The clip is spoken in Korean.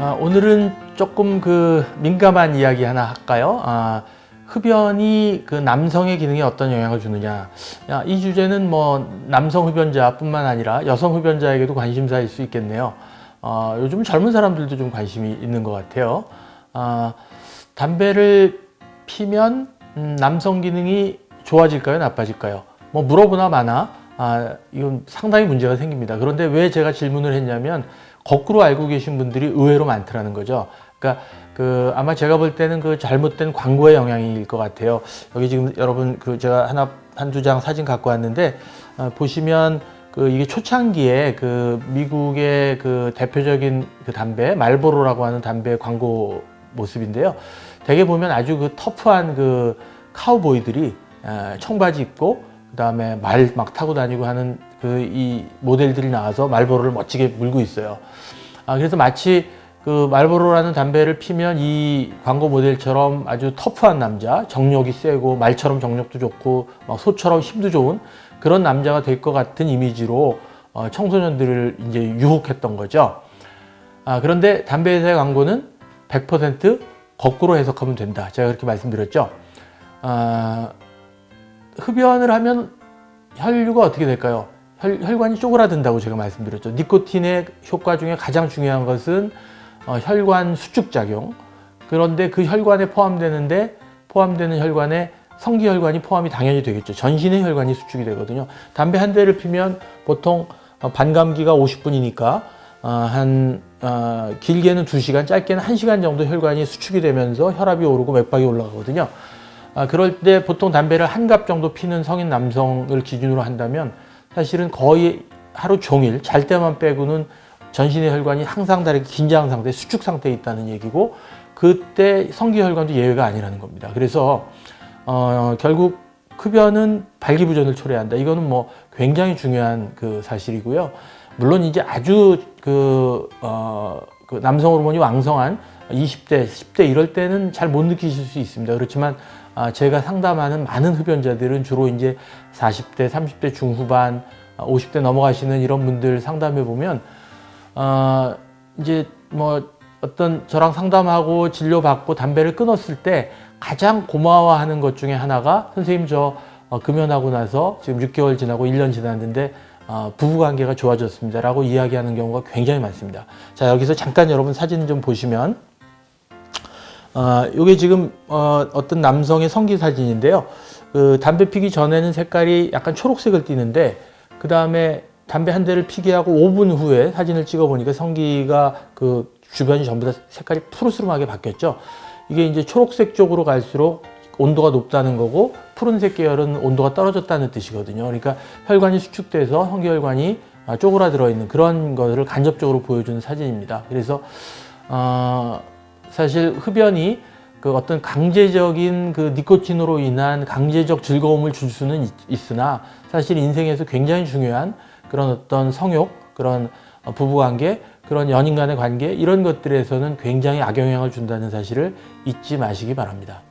오늘은 조금 그 민감한 이야기 하나 할까요? 아, 흡연이 그 남성의 기능에 어떤 영향을 주느냐. 야, 이 주제는 뭐 남성 흡연자뿐만 아니라 여성 흡연자에게도 관심사일 수 있겠네요. 어, 요즘 젊은 사람들도 좀 관심이 있는 것 같아요. 아, 담배를 피면 음, 남성 기능이 좋아질까요, 나빠질까요? 뭐 물어보나 마나 아, 이건 상당히 문제가 생깁니다. 그런데 왜 제가 질문을 했냐면 거꾸로 알고 계신 분들이 의외로 많더라는 거죠. 그러니까 그 아마 제가 볼 때는 그 잘못된 광고의 영향일 것 같아요. 여기 지금 여러분 그 제가 하나 한두 장 사진 갖고 왔는데 어, 보시면 그 이게 초창기에 그 미국의 그 대표적인 그 담배 말보로라고 하는 담배 광고 모습인데요. 대개 보면 아주 그 터프한 그 카우보이들이 에, 청바지 입고 그다음에 말 막 타고 다니고 하는 그 이 모델들이 나와서 말보로를 멋지게 물고 있어요. 아 그래서 마치 그 말보로라는 담배를 피면 이 광고 모델처럼 아주 터프한 남자, 정력이 세고 말처럼 정력도 좋고 막 소처럼 힘도 좋은 그런 남자가 될 것 같은 이미지로 어, 청소년들을 이제 유혹했던 거죠. 아, 그런데 담배 회사의 광고는 100% 거꾸로 해석하면 된다. 제가 그렇게 말씀드렸죠. 아, 흡연을 하면 혈류가 어떻게 될까요? 혈, 혈관이 쪼그라든다고 제가 말씀드렸죠. 니코틴의 효과 중에 가장 중요한 것은 어, 혈관 수축 작용. 그런데 그 혈관에 포함되는데 포함되는 혈관에 성기혈관이 포함이 당연히 되겠죠. 전신의 혈관이 수축이 되거든요. 담배 한 대를 피면 보통 어, 반감기가 50분이니까 어, 한 어, 길게는 2시간, 짧게는 1시간 정도 혈관이 수축이 되면서 혈압이 오르고 맥박이 올라가거든요. 아, 그럴 때 보통 담배를 한 갑 정도 피는 성인 남성을 기준으로 한다면 사실은 거의 하루 종일 잘 때만 빼고는 전신의 혈관이 항상 다르게 긴장 상태, 수축 상태에 있다는 얘기고 그때 성기 혈관도 예외가 아니라는 겁니다. 그래서 어, 결국 흡연은 발기부전을 초래한다. 이거는 뭐 굉장히 중요한 그 사실이고요. 물론 이제 아주 그, 어, 그 남성 호르몬이 왕성한 20대, 10대 이럴 때는 잘 못 느끼실 수 있습니다. 그렇지만 아, 제가 상담하는 많은 흡연자들은 주로 이제 40대, 30대 중후반, 아, 50대 넘어가시는 이런 분들 상담해 보면 어, 이제 뭐 어떤 저랑 상담하고 진료받고 담배를 끊었을 때 가장 고마워하는 것 중에 하나가 선생님 저 어, 금연하고 나서 지금 6개월 지나고 1년 지났는데 어, 부부 관계가 좋아졌습니다. 라고 이야기하는 경우가 굉장히 많습니다. 자, 여기서 잠깐 여러분 사진 좀 보시면 어, 이게 지금 어, 어떤 남성의 성기 사진인데요. 그 담배 피기 전에는 색깔이 약간 초록색을 띠는데 그 다음에 담배 한 대를 피게 하고 5분 후에 사진을 찍어 보니까 성기가 그 주변이 전부 다 색깔이 푸르스름하게 바뀌었죠. 이게 이제 초록색 쪽으로 갈수록 온도가 높다는 거고 푸른색 계열은 온도가 떨어졌다는 뜻이거든요. 그러니까 혈관이 수축돼서 성기혈관이 아, 쪼그라들어 있는 그런 것을 간접적으로 보여주는 사진입니다. 그래서 어, 사실 흡연이 그 어떤 강제적인 그 니코틴으로 인한 강제적 즐거움을 줄 수는 있, 있으나 사실 인생에서 굉장히 중요한 그런 어떤 성욕, 그런 부부관계, 그런 연인 간의 관계 이런 것들에서는 굉장히 악영향을 준다는 사실을 잊지 마시기 바랍니다.